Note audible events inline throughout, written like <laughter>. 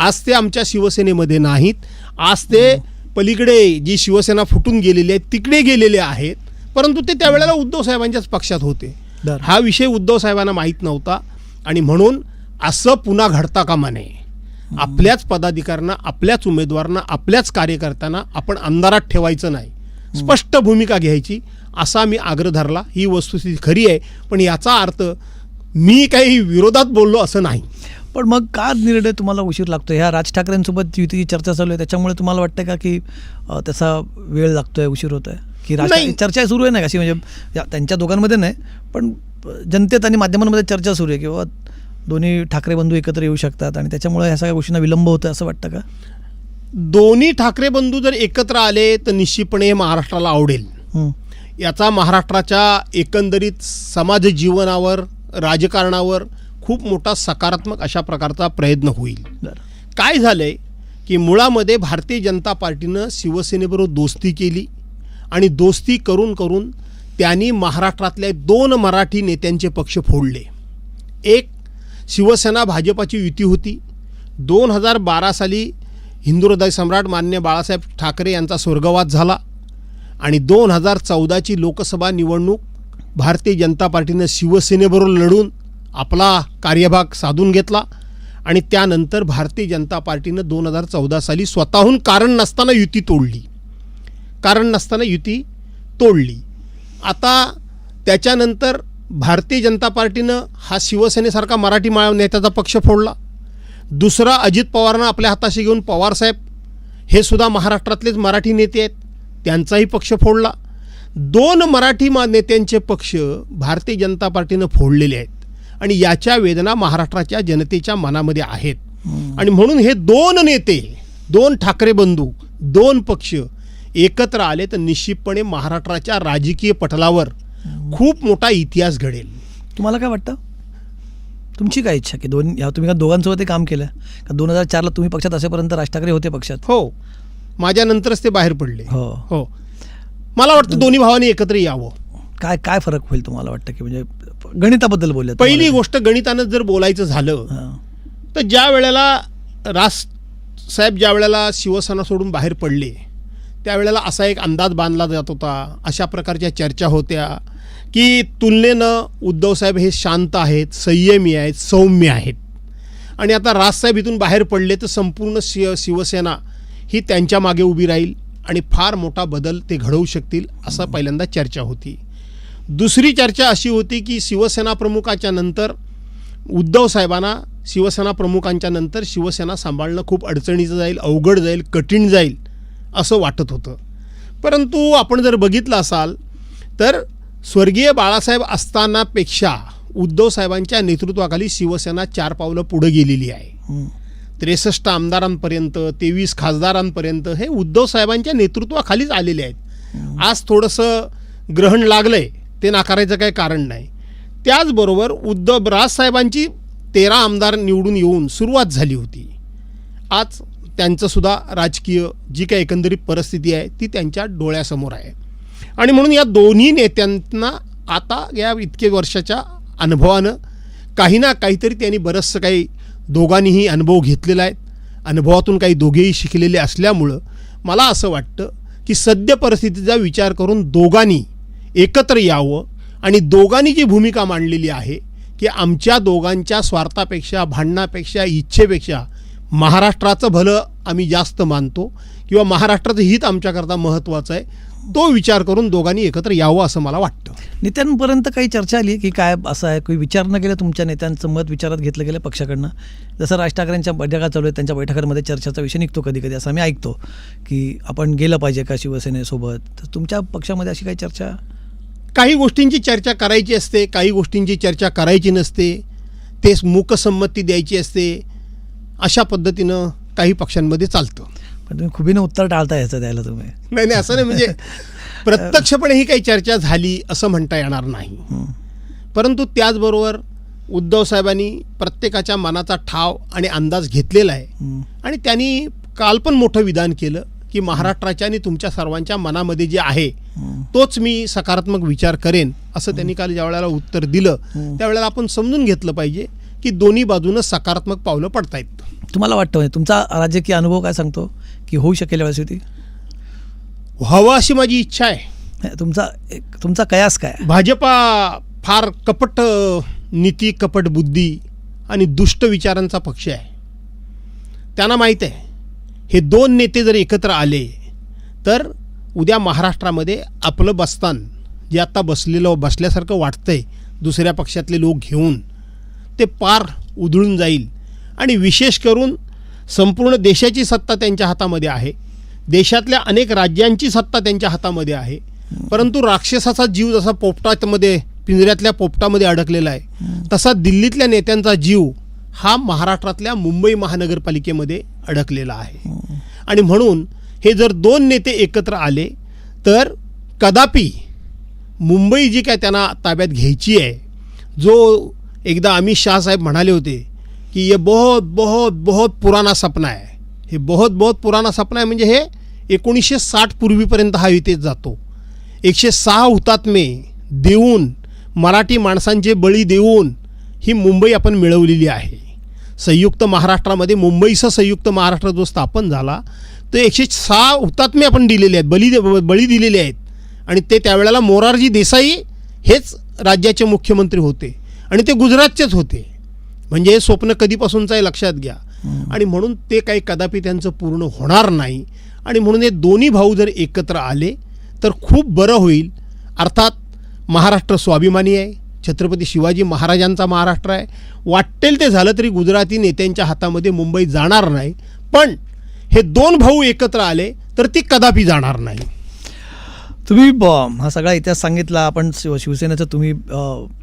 आज ते आमच्या शिवसेनेमध्ये नाहीत. आज ते पलीकडे जी शिवसेना फुटून गेलेली आहे तिकडे गेलेले आहेत. परंतु ते त्यावेळेला उद्धव साहेबांच्याच पक्षात होते. हा विषय उद्धव साहेबांना माहीत नव्हता. आणि म्हणून असं पुन्हा घडता कामा नये. आपल्याच पदाधिकाऱ्यांना आपल्याच उमेदवारांना आपल्याच कार्यकर्त्यांना आपण अंधारात ठेवायचं नाही. स्पष्ट भूमिका घ्यायची. असा मी आग्रह धरला. ही वस्तुस्थिती खरी आहे. पण याचा अर्थ मी काही विरोधात बोललो असं नाही. पण मग का निर्णय तुम्हाला उशीर लागतो ह्या राज ठाकरेंसोबत युतीची चर्चा चालू आहे त्याच्यामुळे तुम्हाला वाटतं का की त्याचा वेळ लागतोय उशीर होत आहे की राज चर्चा सुरू आहे ना अशी म्हणजे त्यांच्या दोघांमध्ये नाही पण जनतेत आणि माध्यमांमध्ये चर्चा सुरू आहे की बाबा दोन्ही ठाकरे बंधू एकत्र येऊ शकतात आणि त्याच्यामुळे ह्या सगळ्या गोष्टींना विलंब होतोय असं वाटतं का? दोन्ही ठाकरे बंधू जर एकत्र आले तर निश्चितपणे महाराष्ट्राला आवडेल. याचा महाराष्ट्राच्या एकंदरीत समाज जीवनावर राजकारणावर खूप मोठा सकारात्मक अशा प्रकारचा प्रयत्न होईल. काय झालंय की मुळामध्ये भारतीय जनता पार्टीनं शिवसेनेबरोबर दोस्ती केली आणि दोस्ती करून करून त्यांनी महाराष्ट्रातल्या दोन मराठी नेत्यांचे पक्ष फोडले. एक शिवसेना भाजपाची युती होती. दोन हजार बारा साली हिंदू हृदय सम्राट मान्य बाळासाहेब ठाकरे यांचा स्वर्गवास झाला आणि दोन हजार चौदाची लोकसभा निवडणूक भारतीय जनता पार्टीनं शिवसेनेबरोबर लढून आपला कार्यभाग साधून घेतला आणि त्यानंतर भारतीय जनता पार्टीनं दोन हजार चौदा साली स्वतःहून कारण नसताना युती तोडली. कारण नसताना युती तोडली. आता त्याच्यानंतर भारतीय जनता पार्टीनं हा शिवसेनेसारखा मराठी मा नेत्याचा पक्ष फोडला. दुसरा अजित पवारांना आपल्या हाताशी घेऊन पवारसाहेब हे सुद्धा महाराष्ट्रातलेच मराठी नेते आहेत त्यांचाही पक्ष फोडला. दोन मराठी मा नेत्यांचे पक्ष भारतीय जनता पार्टीनं फोडलेले आहेत. आणि याच्या वेदना महाराष्ट्राच्या जनतेच्या मनामध्ये आहेत. आणि म्हणून हे दोन नेते दोन ठाकरे बंधू दोन पक्ष एकत्र आले तर निश्चितपणे महाराष्ट्राच्या राजकीय पटलावर खूप मोठा इतिहास घडेल. तुम्हाला काय वाटतं? तुमची काय इच्छा की दोन या तुम्ही का दोघांसोबत काम केलं? का दोन हजार चारला तुम्ही पक्षात असेपर्यंत राज ठाकरे होते पक्षात? हो. माझ्यानंतरच ते बाहेर पडले. हो. हो. मला वाटतं दोन्ही भावांनी एकत्र यावं. काय काय फरक होईल तुम्हाला वाटतं की म्हणजे गणिताबद्दल बोलले पहिली गोष्ट गणितानं जर बोलायचं झालं तर ज्या वेळेला राज साहेब ज्या वेळेला शिवसेना सोडून बाहेर पडले त्यावेळेला असा एक अंदाज बांधला जात होता अशा प्रकारच्या चर्चा होत्या की तुलनेनं उद्धवसाहेब हे शांत आहेत संयमी आहेत सौम्य आहेत. आणि आता राजसाहेब इथून बाहेर पडले तर संपूर्ण शिव शिवसेना ही त्यांच्या मागे उभी राहील आणि फार मोठा बदल ते घडवू शकतील असं पहिल्यांदा चर्चा होती. दुसरी चर्चा अशी होती की शिवसेना प्रमुखाच्या नंतर उद्धव साहेबांना शिवसेना प्रमुखांच्या नंतर शिवसेना सांभाळणं खूप अडचणीचं जाईल अवघड जाईल कठीण जाईल असं वाटत होतं. परंतु आपण जर बघितलं असाल तर स्वर्गीय बाळासाहेब असतानापेक्षा उद्धव साहेबांच्या नेतृत्वाखाली शिवसेना चार पावलं पुढे गेलेली आहे. त्रेसष्ट आमदारांपर्यंत तेवीस खासदारांपर्यंत हे उद्धव साहेबांच्या नेतृत्वाखालीच आलेले आहेत. आज थोडंसं ग्रहण लागलंय. ते नाकारायचं काही कारण नाही. त्याचबरोबर उद्धव राजसाहेबांची तेरा आमदार निवडून येऊन सुरुवात झाली होती. आज त्यांचंसुद्धा राजकीय जी काही एकंदरीत परिस्थिती आहे ती त्यांच्या डोळ्यासमोर आहे. आणि म्हणून या दोन्ही नेत्यांना आता या इतके वर्षाच्या अनुभवानं काही ना काहीतरी त्यांनी बरंचसं काही दोघांनीही अनुभव घेतलेला आहे. अनुभवातून काही दोघेही शिकलेले असल्यामुळं मला असं वाटतं की सद्य परिस्थितीचा विचार करून दोघांनी एकत्र यावं आणि दोघांनी जी भूमिका मांडलेली आहे की आमच्या दोघांच्या स्वार्थापेक्षा भांडणापेक्षा इच्छेपेक्षा महाराष्ट्राचं भलं आम्ही जास्त मानतो किंवा महाराष्ट्राचं हित आमच्याकरता महत्त्वाचं आहे तो विचार करून दोघांनी एकत्र यावं असं मला वाटतं. नेत्यांपर्यंत काही चर्चा आली की काय असं आहे? काही विचार न केलं तुमच्या नेत्यांचं मत विचारात घेतलं गेलं पक्षाकडनं? जसं राज ठाकरेंच्या बैठका चालू आहेत त्यांच्या बैठकांमध्ये चर्चाचा विषय निघतो कधी कधी असं आम्ही ऐकतो की आपण गेलं पाहिजे का शिवसेनेसोबत? तर तुमच्या पक्षामध्ये अशी काही चर्चा काही गोष्टींची चर्चा करायची असते काही गोष्टींची चर्चा करायची नसते ते मूकसंमती द्यायची असते अशा पद्धतीनं काही पक्षांमध्ये चालतं. पण तुम्ही खुबीनं उत्तर टाळता याचं द्यायला तुम्ही. नाही नाही असं नाही म्हणजे <laughs> प्रत्यक्षपणे ही काही चर्चा झाली असं म्हणता येणार नाही. परंतु त्याचबरोबर उद्धव साहेबांनी प्रत्येकाच्या मनाचा ठाव आणि अंदाज घेतलेला आहे. आणि त्यांनी काल पण मोठं विधान केलं. की महाराष्ट्राच्या आणि तुमच्या सर्वांच्या मनामध्ये जे आहे. तोच मी सकारात्मक विचार करेन असं त्यांनी काल ज्या वेळेला उत्तर दिलं. त्यावेळेला आपण समजून घेतलं पाहिजे की दोन्ही बाजूनं सकारात्मक पावलं पडतायत तुम्हाला वाटतं म्हणजे तुमचा राजकीय अनुभव काय सांगतो की होऊ शकेल यावेळेस व्हावं अशी माझी इच्छा आहे तुमचा तुमचा कयास काय भाजपा फार कपट नीती कपट बुद्धी आणि दुष्ट विचारांचा पक्ष आहे त्यांना माहीत आहे हे दोन नेते जर एकत्र आले तर उद्या महाराष्ट्रामध्ये आपलं बसतान जे आत्ता बसलेलं बसल्यासारखं वाटतंय दुसऱ्या पक्षातले लोक घेऊन ते पार उधळून जाईल. आणि विशेष करून संपूर्ण देशाची सत्ता त्यांच्या हातामध्ये आहे. देशातल्या अनेक राज्यांची सत्ता त्यांच्या हातामध्ये आहे. परंतु राक्षसाचा जीव जसा पोपटामध्ये पिंजऱ्यातल्या पोपटामध्ये अडकलेला आहे तसा दिल्लीतल्या नेत्यांचा जीव हा महाराष्ट्रातल्या मुंबई महानगरपालिकेमध्ये अडकलेला आहे. आणि म्हणून हे जर दोन नेते एकत्र आले तर कदापि मुंबई जी काय त्यांना ताब्यात घ्यायची आहे जो एकदा अमित शाह साहेब म्हणाले होते की ये बहुत बहुत बहुत पुराना सपना आहे हे बहुत बहुत पुराना सपना आहे म्हणजे हे एकोणीसशे साठ पूर्वीपर्यंत हा युतीत जातो. एकशे सहा हुतात्मे देऊन मराठी माणसांचे बळी देऊन ही मुंबई आपण मिळवलेली आहे. संयुक्त महाराष्ट्रामध्ये मुंबईसह संयुक्त महाराष्ट्र जो स्थापन झाला तो एकशे सहा हुतात्मे आपण दिलेले आहेत बली बळी दिलेले आहेत. आणि ते त्यावेळेला मोरारजी देसाई हेच राज्याचे मुख्यमंत्री होते. आणि ते गुजरातचेच होते. म्हणजे हे स्वप्न कधीपासूनचं आहे लक्षात घ्या. आणि म्हणून ते काही कदापि त्यांचं पूर्ण होणार नाही. आणि म्हणून हे दोन्ही भाऊ जर एकत्र आले तर खूप बरं होईल. अर्थात महाराष्ट्र स्वाभिमानी आहे. छत्रपती शिवाजी महाराजांचा महाराष्ट्र आहे. वाटेल ते झालं तरी गुजराती नेत्यांच्या हातामध्ये मुंबई जाणार नाही. पण हे दोन भाऊ एकत्र आले तर ती कदापि जाणार नाही. तुम्ही ब- हा सगळा इतिहास सांगितला आपण शिव शिवसेनेचं तुम्ही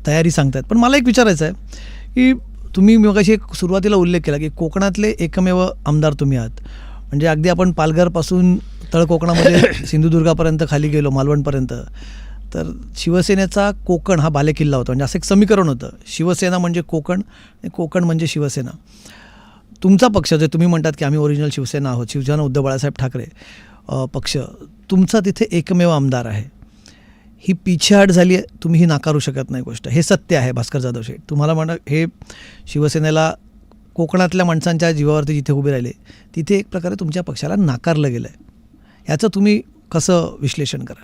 तयारी सांगतायत. पण मला एक विचारायचं आहे की तुम्ही मगाशी एक सुरुवातीला उल्लेख केला की कोकणातले एकमेव आमदार तुम्ही आहात. म्हणजे अगदी आपण पालघरपासून तळ कोकणामध्ये <coughs> सिंधुदुर्गापर्यंत खाली गेलो मालवणपर्यंत. तर शिवसेनेचा कोकण हा बालेकिल्ला होता. म्हणजे असं एक समीकरण होतं. शिवसेना म्हणजे कोकण आणि कोकण म्हणजे शिवसेना. तुमचा पक्ष जे तुम्ही म्हणतात की आम्ही ओरिजिनल शिवसेना आहोत शिवसेना उद्धव बाळासाहेब ठाकरे पक्ष तुमचा तिथे एकमेव आमदार आहे. ही पिछेहाट झाली आहे तुम्ही ही नाकारू शकत नाही गोष्ट. हे सत्य आहे भास्कर जाधव शेठ. तुम्हाला म्हणा हे शिवसेनेला कोकणातल्या माणसांच्या जीवावरती जिथे उभे राहिले तिथे एक प्रकारे तुमच्या पक्षाला नाकारलं गेलं आहे याचं तुम्ही कसं विश्लेषण कराल?